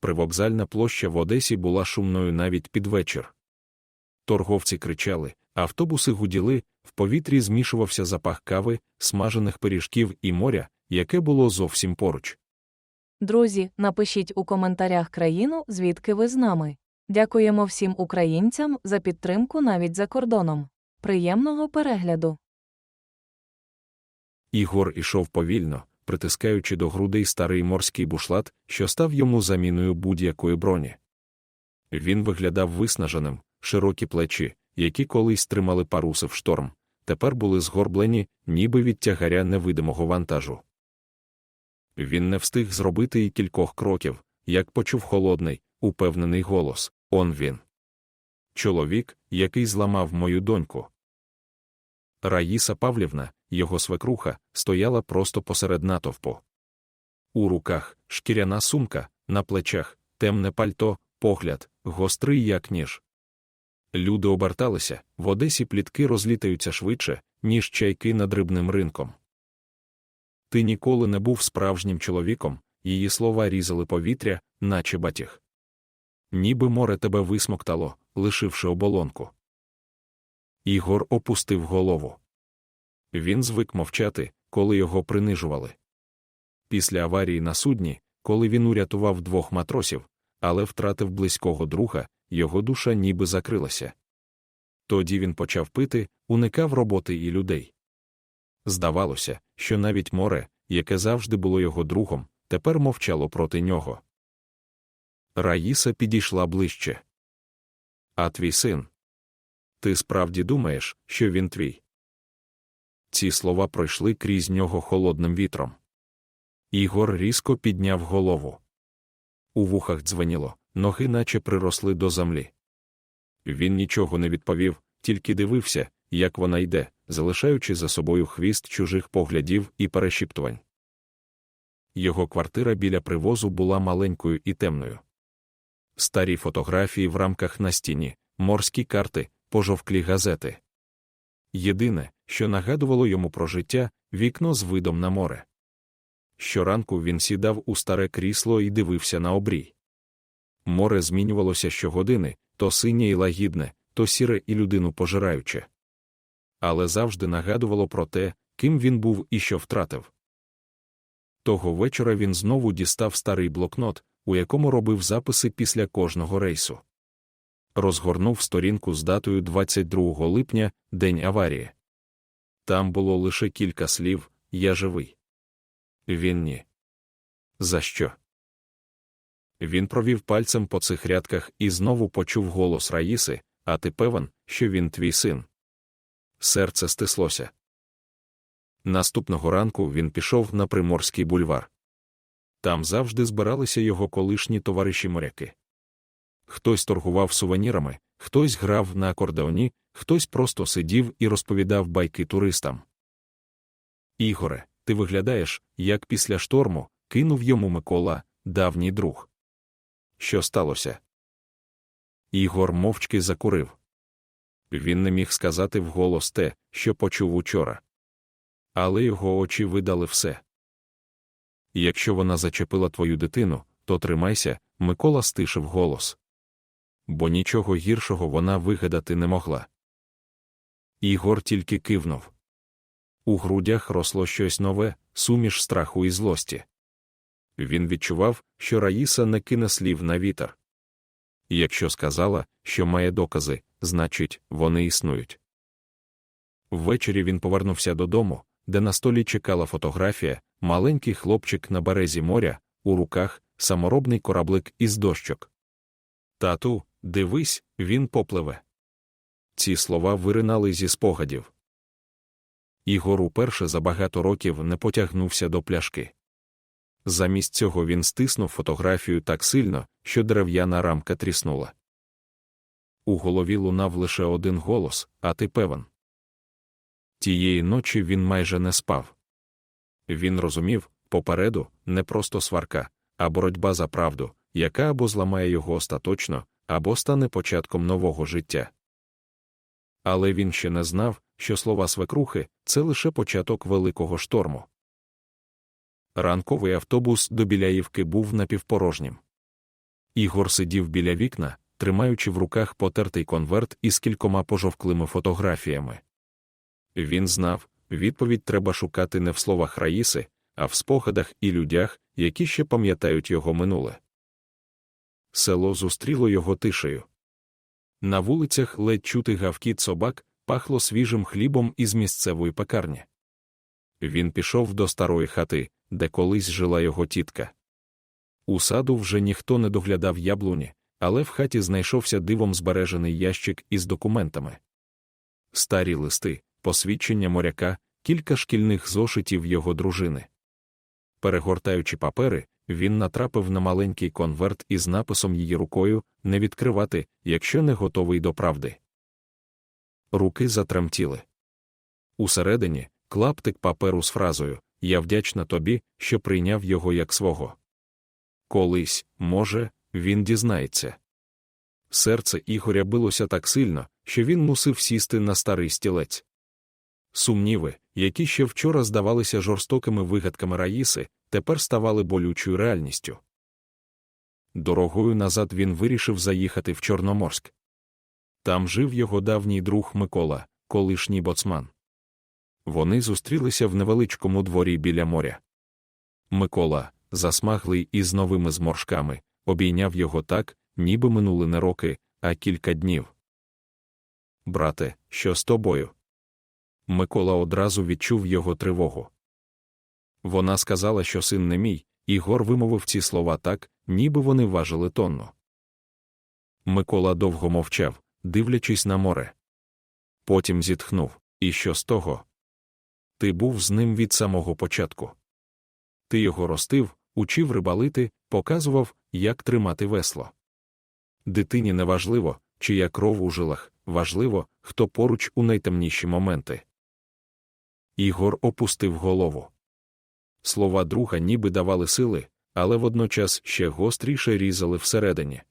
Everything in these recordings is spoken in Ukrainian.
привокзальна площа в Одесі була шумною навіть під вечір. Торговці кричали, автобуси гуділи, в повітрі змішувався запах кави, смажених пиріжків і моря, яке було зовсім поруч. Друзі, напишіть у коментарях країну, звідки ви з нами. Дякуємо всім українцям за підтримку навіть за кордоном. Приємного перегляду! Ігор ішов повільно, притискаючи до грудей старий морський бушлат, що став йому заміною будь-якої броні. Він виглядав виснаженим, широкі плечі, які колись тримали паруси в шторм, тепер були згорблені, ніби від тягаря невидимого вантажу. Він не встиг зробити й кількох кроків, як почув холодний, упевнений голос Он він. Чоловік, який зламав мою доньку. Раїса Павлівна, його свекруха, стояла просто посеред натовпу. У руках шкіряна сумка, на плечах, темне пальто, погляд, гострий, як ніж. Люди оберталися, в Одесі плітки розлітаються швидше, ніж чайки над рибним ринком. Ти ніколи не був справжнім чоловіком, її слова різали повітря, наче батіг. Ніби море тебе висмоктало, лишивши оболонку. Ігор опустив голову. Він звик мовчати, коли його принижували. Після аварії на судні, коли він урятував двох матросів, але втратив близького друга, його душа ніби закрилася. Тоді він почав пити, уникав роботи і людей. Здавалося, що навіть море, яке завжди було його другом, тепер мовчало проти нього. Раїса підійшла ближче. А твій син? Ти справді думаєш, що він твій? Ці слова пройшли крізь нього холодним вітром. Ігор різко підняв голову. У вухах дзвеніло, ноги наче приросли до землі. Він нічого не відповів, тільки дивився, як вона йде, залишаючи за собою хвіст чужих поглядів і перешіптувань. Його квартира біля привозу була маленькою і темною. Старі фотографії в рамках на стіні, морські карти, пожовклі газети. Єдине, що нагадувало йому про життя, вікно з видом на море. Щоранку він сідав у старе крісло і дивився на обрій. Море змінювалося щогодини, то синє і лагідне, то сіре і людину пожираюче. Але завжди нагадувало про те, ким він був і що втратив. Того вечора він знову дістав старий блокнот, у якому робив записи після кожного рейсу. Розгорнув сторінку з датою 22 липня, день аварії. Там було лише кілька слів Я живий. Він ні. За що? Він провів пальцем по цих рядках і знову почув голос Раїси, а ти певен, що він твій син. Серце стислося. Наступного ранку він пішов на Приморський бульвар. Там завжди збиралися його колишні товариші моряки. Хтось торгував сувенірами, хтось грав на акордеоні, хтось просто сидів і розповідав байки туристам. Ігоре, ти виглядаєш, як після шторму, кинув йому Микола, давній друг. Що сталося? Ігор мовчки закурив. Він не міг сказати вголос те, що почув учора. Але його очі видали все. Якщо вона зачепила твою дитину, то тримайся, Микола стишив голос. Бо нічого гіршого вона вигадати не могла. Ігор тільки кивнув. У грудях росло щось нове, суміш страху і злості. Він відчував, що Раїса не кине слів на вітер. Якщо сказала, що має докази, значить, вони існують. Ввечері він повернувся додому, де на столі чекала фотографія, маленький хлопчик на березі моря, у руках саморобний кораблик із дощок. Тату, дивись, він попливе. Ці слова виринали зі спогадів. Ігор уперше за багато років не потягнувся до пляшки. Замість цього він стиснув фотографію так сильно, що дерев'яна рамка тріснула. У голові лунав лише один голос, а ти певен. Тієї ночі він майже не спав. Він розумів попереду не просто сварка, а боротьба за правду, яка або зламає його остаточно, або стане початком нового життя. Але він ще не знав, що слова свекрухи це лише початок великого шторму. Ранковий автобус до Біляївки був напівпорожнім. Ігор сидів біля вікна, тримаючи в руках потертий конверт із кількома пожовклими фотографіями. Він знав, відповідь треба шукати не в словах Раїси, а в спогадах і людях, які ще пам'ятають його минуле. Село зустріло його тишею. На вулицях ледь чути гавкіт собак, пахло свіжим хлібом із місцевої пекарні. Він пішов до старої хати, де колись жила його тітка. У саду вже ніхто не доглядав яблуні, але в хаті знайшовся дивом збережений ящик із документами. Старі листи, посвідчення моряка, кілька шкільних зошитів його дружини. Перегортаючи папери, він натрапив на маленький конверт із написом її рукою не відкривати, якщо не готовий до правди. Руки затремтіли. Усередині клаптик паперу з фразою Я вдячна тобі, що прийняв його як свого. Колись, може, він дізнається. Серце Ігоря билося так сильно, що він мусив сісти на старий стілець. Сумніви, які ще вчора здавалися жорстокими вигадками Раїси, тепер ставали болючою реальністю. Дорогою назад він вирішив заїхати в Чорноморськ. Там жив його давній друг Микола, колишній боцман. Вони зустрілися в невеличкому дворі біля моря. Микола, засмаглий і з новими зморшками, обійняв його так, ніби минули не роки, а кілька днів. Брате, що з тобою? Микола одразу відчув його тривогу. Вона сказала, що син не мій, і Гор вимовив ці слова так, ніби вони важили тонну. Микола довго мовчав, дивлячись на море. Потім зітхнув І що з того? Ти був з ним від самого початку. Ти його ростив, учив рибалити, показував, як тримати весло. Дитині не важливо, чия кров у жилах, важливо, хто поруч у найтемніші моменти. Ігор опустив голову. Слова друга ніби давали сили, але водночас ще гостріше різали всередині.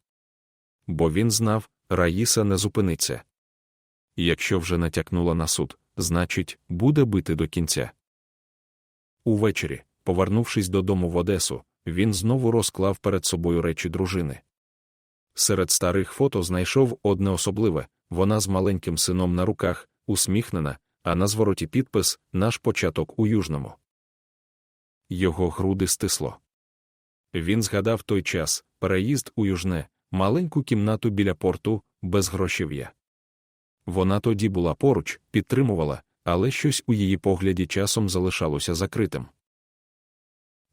Бо він знав, Раїса не зупиниться. Якщо вже натякнула на суд, значить, буде бити до кінця. Увечері, повернувшись додому в Одесу, він знову розклав перед собою речі дружини. Серед старих фото знайшов одне особливе вона з маленьким сином на руках, усміхнена, а на звороті підпис Наш початок у Южному. Його груди стисло. Він згадав той час переїзд у Южне, маленьку кімнату біля порту, без грошів'я. Вона тоді була поруч, підтримувала, але щось у її погляді часом залишалося закритим.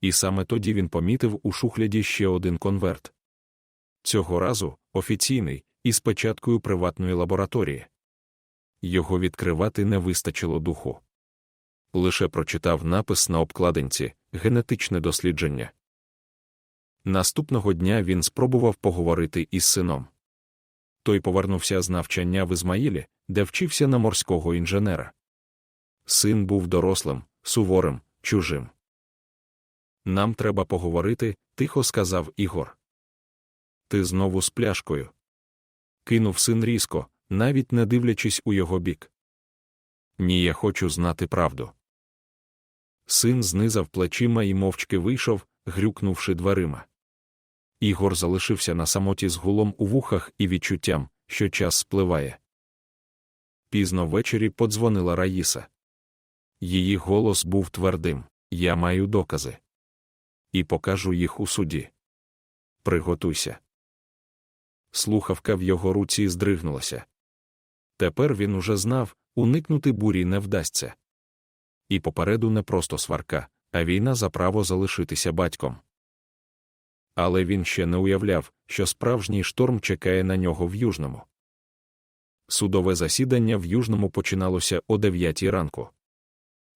І саме тоді він помітив у шухляді ще один конверт. Цього разу офіційний, із печаткою приватної лабораторії. Його відкривати не вистачило духу. Лише прочитав напис на обкладинці генетичне дослідження. Наступного дня він спробував поговорити із сином. Той повернувся з навчання в Ізмаїлі, де вчився на морського інженера. Син був дорослим, суворим, чужим. Нам треба поговорити, тихо сказав Ігор. Ти знову з пляшкою. Кинув син різко, навіть не дивлячись у його бік. Ні, я хочу знати правду. Син знизав плечима і мовчки вийшов, грюкнувши дверима. Ігор залишився на самоті з гулом у вухах і відчуттям, що час спливає. Пізно ввечері подзвонила Раїса. Її голос був твердим Я маю докази. І покажу їх у суді. Приготуйся. Слухавка в його руці здригнулася. Тепер він уже знав, уникнути бурі не вдасться. І попереду не просто сварка, а війна за право залишитися батьком. Але він ще не уявляв, що справжній шторм чекає на нього в Южному. Судове засідання в Южному починалося о 9 ранку.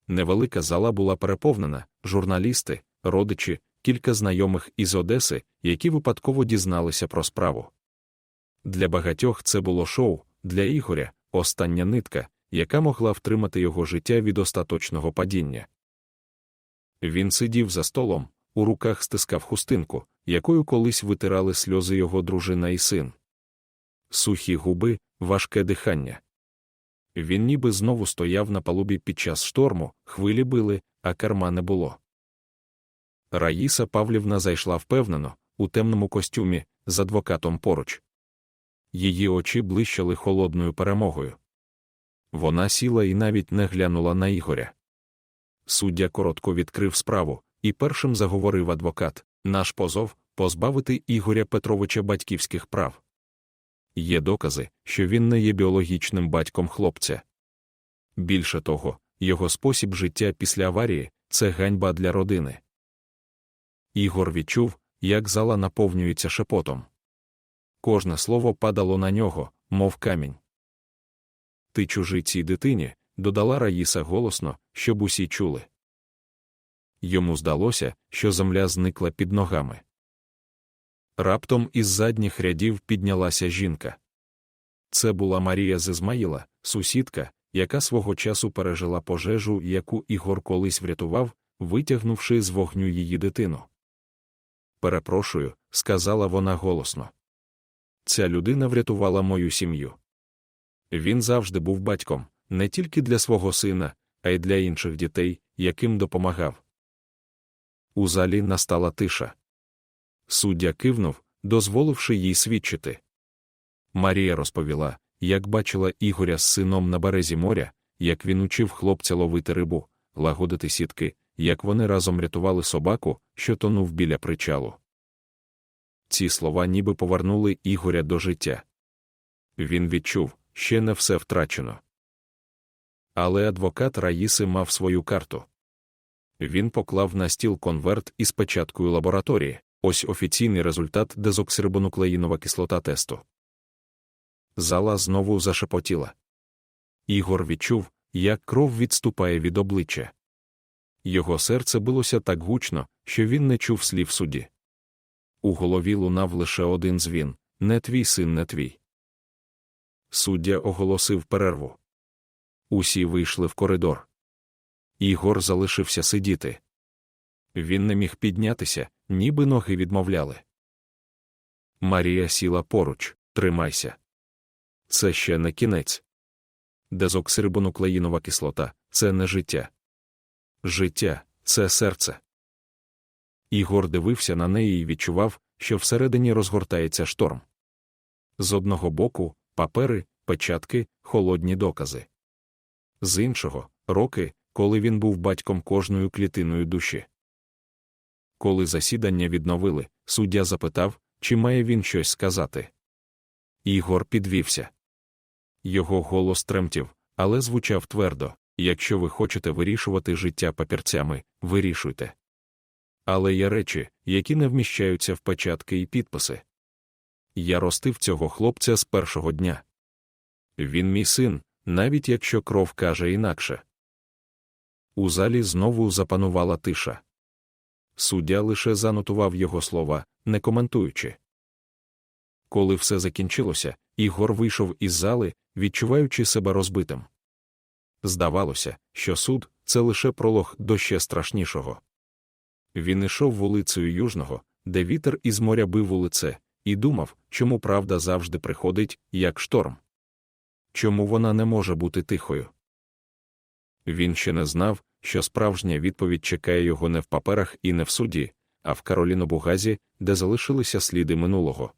Невелика зала була переповнена, журналісти, родичі, кілька знайомих із Одеси, які випадково дізналися про справу. Для багатьох це було шоу, для Ігоря остання нитка, яка могла втримати його життя від остаточного падіння. Він сидів за столом, у руках стискав хустинку, якою колись витирали сльози його дружина і син. Сухі губи, важке дихання. Він ніби знову стояв на палубі під час шторму, хвилі били, а керма не було. Раїса Павлівна зайшла впевнено, у темному костюмі, з адвокатом поруч. Її очі блищали холодною перемогою. Вона сіла і навіть не глянула на Ігоря. Суддя коротко відкрив справу, і першим заговорив адвокат наш позов позбавити Ігоря Петровича батьківських прав. Є докази, що він не є біологічним батьком хлопця. Більше того, його спосіб життя після аварії це ганьба для родини. Ігор відчув, як зала наповнюється шепотом. Кожне слово падало на нього, мов камінь. Ти чужий цій дитині, додала Раїса голосно, щоб усі чули. Йому здалося, що земля зникла під ногами. Раптом із задніх рядів піднялася жінка. Це була Марія з Ізмаїла, сусідка, яка свого часу пережила пожежу, яку Ігор колись врятував, витягнувши з вогню її дитину. Перепрошую, сказала вона голосно. Ця людина врятувала мою сім'ю. Він завжди був батьком, не тільки для свого сина, а й для інших дітей, яким допомагав. У залі настала тиша. Суддя кивнув, дозволивши їй свідчити. Марія розповіла, як бачила Ігоря з сином на березі моря, як він учив хлопця ловити рибу, лагодити сітки, як вони разом рятували собаку, що тонув біля причалу. Ці слова ніби повернули Ігоря до життя. Він відчув, ще не все втрачено. Але адвокат Раїси мав свою карту. Він поклав на стіл конверт із печаткою лабораторії. Ось офіційний результат дезоксирибонуклеїнова кислота тесту. Зала знову зашепотіла. Ігор відчув, як кров відступає від обличчя. Його серце билося так гучно, що він не чув слів судді. У голові лунав лише один дзвін не твій син, не твій. Суддя оголосив перерву. Усі вийшли в коридор. Ігор залишився сидіти. Він не міг піднятися, ніби ноги відмовляли. Марія сіла поруч, тримайся. Це ще не кінець. Дезоксирибонуклеїнова кислота це не життя. Життя це серце. Ігор дивився на неї і відчував, що всередині розгортається шторм. З одного боку папери, печатки, холодні докази. З іншого роки, коли він був батьком кожною клітиною душі. Коли засідання відновили, суддя запитав, чи має він щось сказати. Ігор підвівся. Його голос тремтів, але звучав твердо якщо ви хочете вирішувати життя папірцями, вирішуйте. Але є речі, які не вміщаються в печатки і підписи. Я ростив цього хлопця з першого дня. Він мій син, навіть якщо кров каже інакше. У залі знову запанувала тиша. Суддя лише занотував його слова, не коментуючи. Коли все закінчилося, Ігор вийшов із зали, відчуваючи себе розбитим. Здавалося, що суд це лише пролог до ще страшнішого. Він ішов вулицею Южного, де вітер із моря бив у лице, і думав, чому правда завжди приходить, як шторм. Чому вона не може бути тихою? Він ще не знав, що справжня відповідь чекає його не в паперах і не в суді, а в Каролінобугазі, де залишилися сліди минулого.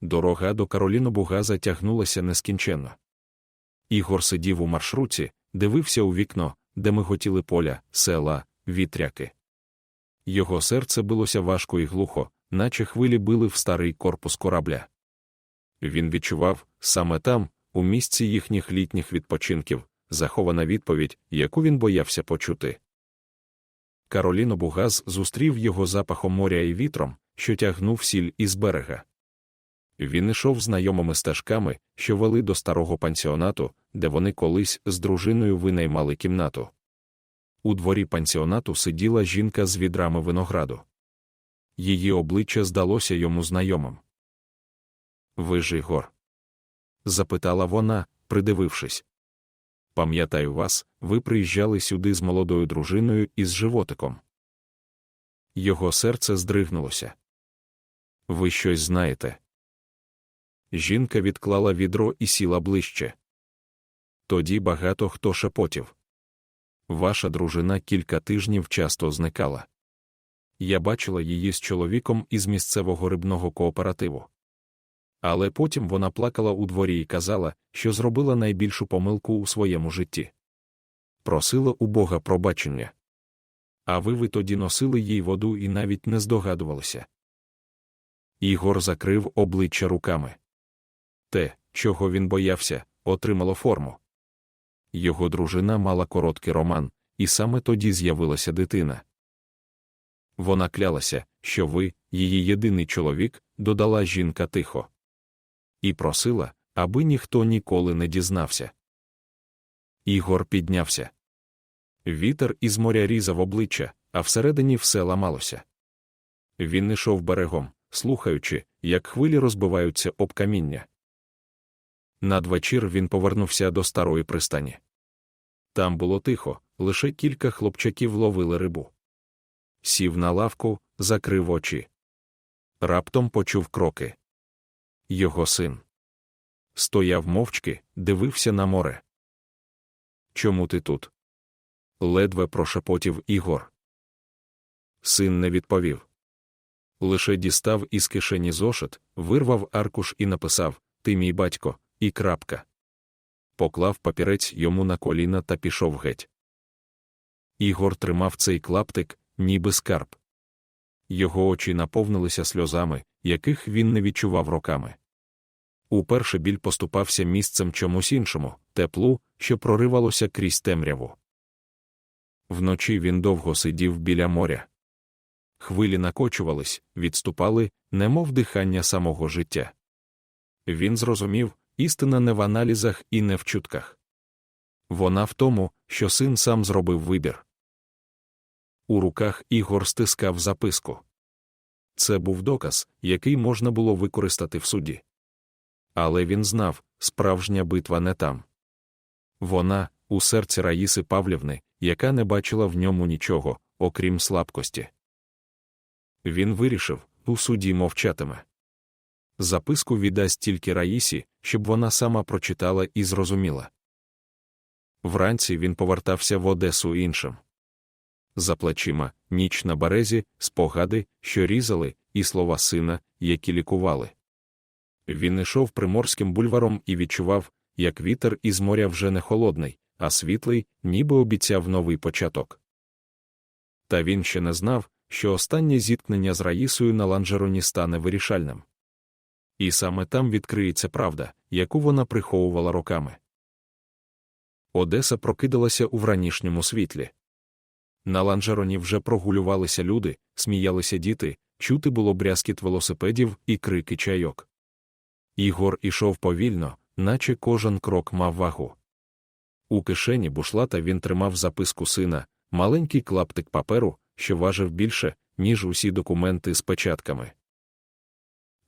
Дорога до Каролінобугаза тягнулася нескінченно. Ігор сидів у маршруті, дивився у вікно, де миготіли поля, села, вітряки. Його серце билося важко і глухо, наче хвилі били в старий корпус корабля. Він відчував саме там, у місці їхніх літніх відпочинків, захована відповідь, яку він боявся почути. Кароліно Бугаз зустрів його запахом моря і вітром, що тягнув сіль із берега. Він ішов знайомими стежками, що вели до старого пансіонату, де вони колись з дружиною винаймали кімнату. У дворі пансіонату сиділа жінка з відрами винограду. Її обличчя здалося йому знайомим. Ви ж Ігор? запитала вона, придивившись. Пам'ятаю вас, ви приїжджали сюди з молодою дружиною і з животиком. Його серце здригнулося. Ви щось знаєте. Жінка відклала відро і сіла ближче. Тоді багато хто шепотів. Ваша дружина кілька тижнів часто зникала. Я бачила її з чоловіком із місцевого рибного кооперативу. Але потім вона плакала у дворі і казала, що зробила найбільшу помилку у своєму житті. Просила у Бога пробачення. А ви ви тоді носили їй воду і навіть не здогадувалися. Ігор закрив обличчя руками. Те, чого він боявся, отримало форму. Його дружина мала короткий роман, і саме тоді з'явилася дитина. Вона клялася, що ви, її єдиний чоловік, додала жінка тихо. І просила, аби ніхто ніколи не дізнався. Ігор піднявся. Вітер із моря різав обличчя, а всередині все ламалося. Він йшов берегом, слухаючи, як хвилі розбиваються об каміння. Надвечір він повернувся до старої пристані. Там було тихо, лише кілька хлопчаків ловили рибу. Сів на лавку, закрив очі. Раптом почув кроки. Його син. Стояв мовчки, дивився на море. Чому ти тут? ледве прошепотів Ігор. Син не відповів. Лише дістав із кишені зошит, вирвав аркуш і написав Ти мій батько, і крапка. Поклав папірець йому на коліна та пішов геть. Ігор тримав цей клаптик, ніби скарб. Його очі наповнилися сльозами, яких він не відчував роками. Уперше біль поступався місцем чомусь іншому, теплу, що проривалося крізь темряву. Вночі він довго сидів біля моря. Хвилі накочувались, відступали, немов дихання самого життя. Він зрозумів, істина не в аналізах і не в чутках. Вона в тому, що син сам зробив вибір. У руках Ігор стискав записку. Це був доказ, який можна було використати в суді. Але він знав, справжня битва не там. Вона, у серці Раїси Павлівни, яка не бачила в ньому нічого, окрім слабкості. Він вирішив, у суді мовчатиме. Записку віддасть тільки Раїсі, щоб вона сама прочитала і зрозуміла. Вранці він повертався в Одесу іншим. За плечима, ніч на березі, спогади, що різали, і слова сина, які лікували. Він йшов приморським бульваром і відчував, як вітер із моря вже не холодний, а світлий, ніби обіцяв новий початок. Та він ще не знав, що останнє зіткнення з Раїсою на ланжероні стане вирішальним. І саме там відкриється правда, яку вона приховувала роками. Одеса прокидалася у вранішньому світлі. На ланжероні вже прогулювалися люди, сміялися діти, чути було брязкіт велосипедів і крики чайок. Ігор ішов повільно, наче кожен крок мав вагу. У кишені бушлата він тримав записку сина, маленький клаптик паперу, що важив більше, ніж усі документи з печатками.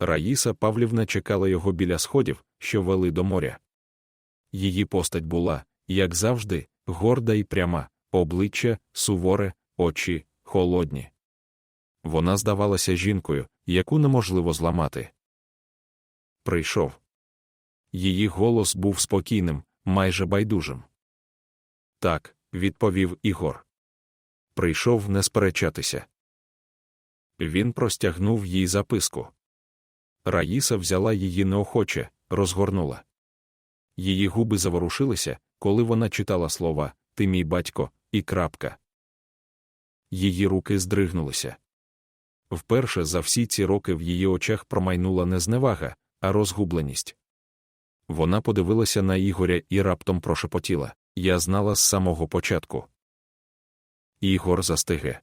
Раїса Павлівна чекала його біля сходів, що вели до моря. Її постать була, як завжди, горда і пряма, обличчя, суворе, очі, холодні. Вона здавалася жінкою, яку неможливо зламати. Прийшов. Її голос був спокійним, майже байдужим. Так, відповів Ігор. Прийшов не сперечатися. Він простягнув їй записку. Раїса взяла її неохоче, розгорнула. Її губи заворушилися, коли вона читала слова Ти мій батько, і крапка. Її руки здригнулися. Вперше за всі ці роки в її очах промайнула не зневага, а розгубленість. Вона подивилася на Ігоря і раптом прошепотіла Я знала з самого початку. Ігор застиге.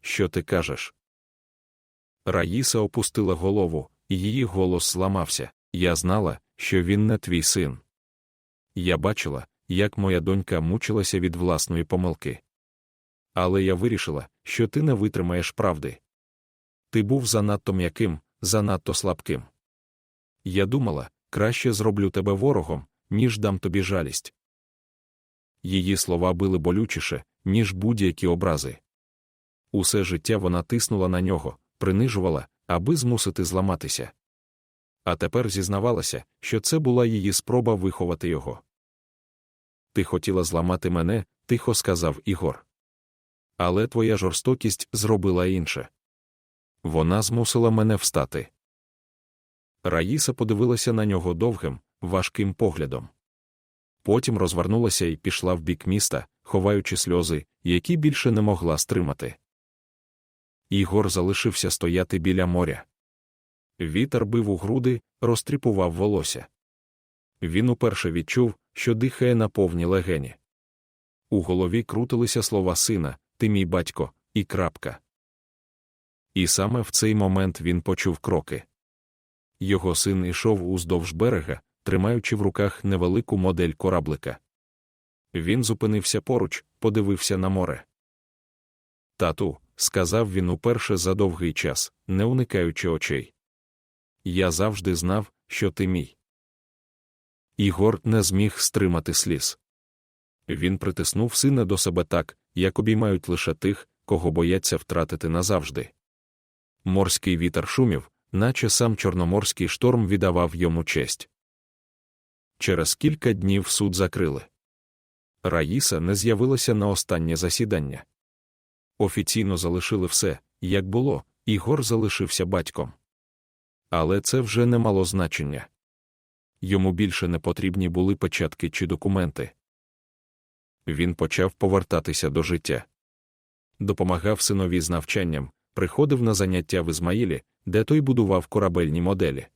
Що ти кажеш? Раїса опустила голову, і її голос зламався. Я знала, що він не твій син. Я бачила, як моя донька мучилася від власної помилки. Але я вирішила, що ти не витримаєш правди. Ти був занадто м'яким, занадто слабким. Я думала, краще зроблю тебе ворогом, ніж дам тобі жалість. Її слова били болючіше, ніж будь-які образи. Усе життя вона тиснула на нього, принижувала, аби змусити зламатися. А тепер зізнавалася, що це була її спроба виховати його. Ти хотіла зламати мене, тихо сказав Ігор. Але твоя жорстокість зробила інше. Вона змусила мене встати. Раїса подивилася на нього довгим, важким поглядом. Потім розвернулася і пішла в бік міста, ховаючи сльози, які більше не могла стримати. Ігор залишився стояти біля моря. Вітер бив у груди, розтріпував волосся. Він уперше відчув, що дихає на повні легені. У голові крутилися слова сина Ти мій батько, і крапка. І саме в цей момент він почув кроки. Його син ішов уздовж берега, тримаючи в руках невелику модель кораблика. Він зупинився поруч, подивився на море. Тату, сказав він уперше за довгий час, не уникаючи очей. Я завжди знав, що ти мій. Ігор не зміг стримати сліз. Він притиснув сина до себе так, як обіймають лише тих, кого бояться втратити назавжди. Морський вітер шумів, наче сам чорноморський шторм віддавав йому честь. Через кілька днів суд закрили. Раїса не з'явилася на останнє засідання. Офіційно залишили все, як було, Ігор залишився батьком. Але це вже не мало значення. Йому більше не потрібні були печатки чи документи. Він почав повертатися до життя. Допомагав синові з навчанням, приходив на заняття в Ізмаїлі, де той будував корабельні моделі.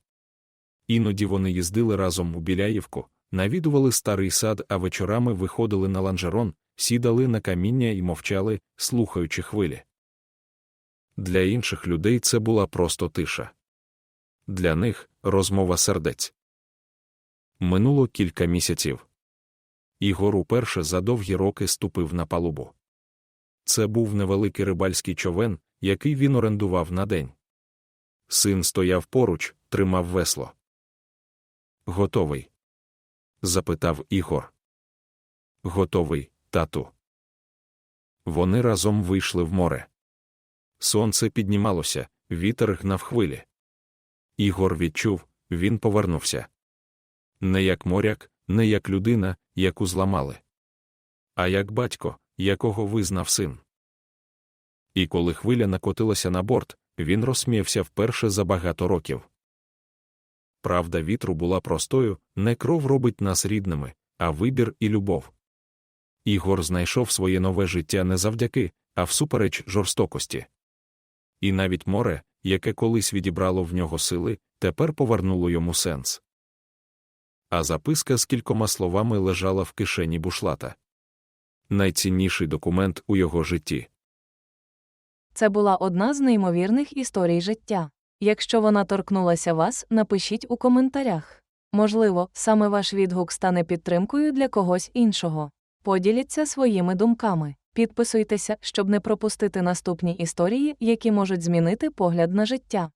Іноді вони їздили разом у Біляївку, навідували старий сад, а вечорами виходили на ланжерон, сідали на каміння і мовчали, слухаючи хвилі. Для інших людей це була просто тиша. Для них розмова сердець. Минуло кілька місяців. Ігор уперше за довгі роки ступив на палубу. Це був невеликий рибальський човен, який він орендував на день. Син стояв поруч, тримав весло. Готовий? запитав Ігор. Готовий, тату. Вони разом вийшли в море. Сонце піднімалося, вітер гнав хвилі. Ігор відчув, він повернувся. Не як моряк, не як людина, яку зламали, а як батько, якого визнав син. І коли хвиля накотилася на борт, він розсміявся вперше за багато років. Правда вітру була простою, не кров робить нас рідними, а вибір і любов. Ігор знайшов своє нове життя не завдяки, а всупереч жорстокості. І навіть море, яке колись відібрало в нього сили, тепер повернуло йому сенс. А записка з кількома словами лежала в кишені бушлата. Найцінніший документ у його житті. Це була одна з неймовірних історій життя. Якщо вона торкнулася вас, напишіть у коментарях. Можливо, саме ваш відгук стане підтримкою для когось іншого. Поділіться своїми думками. Підписуйтеся, щоб не пропустити наступні історії, які можуть змінити погляд на життя.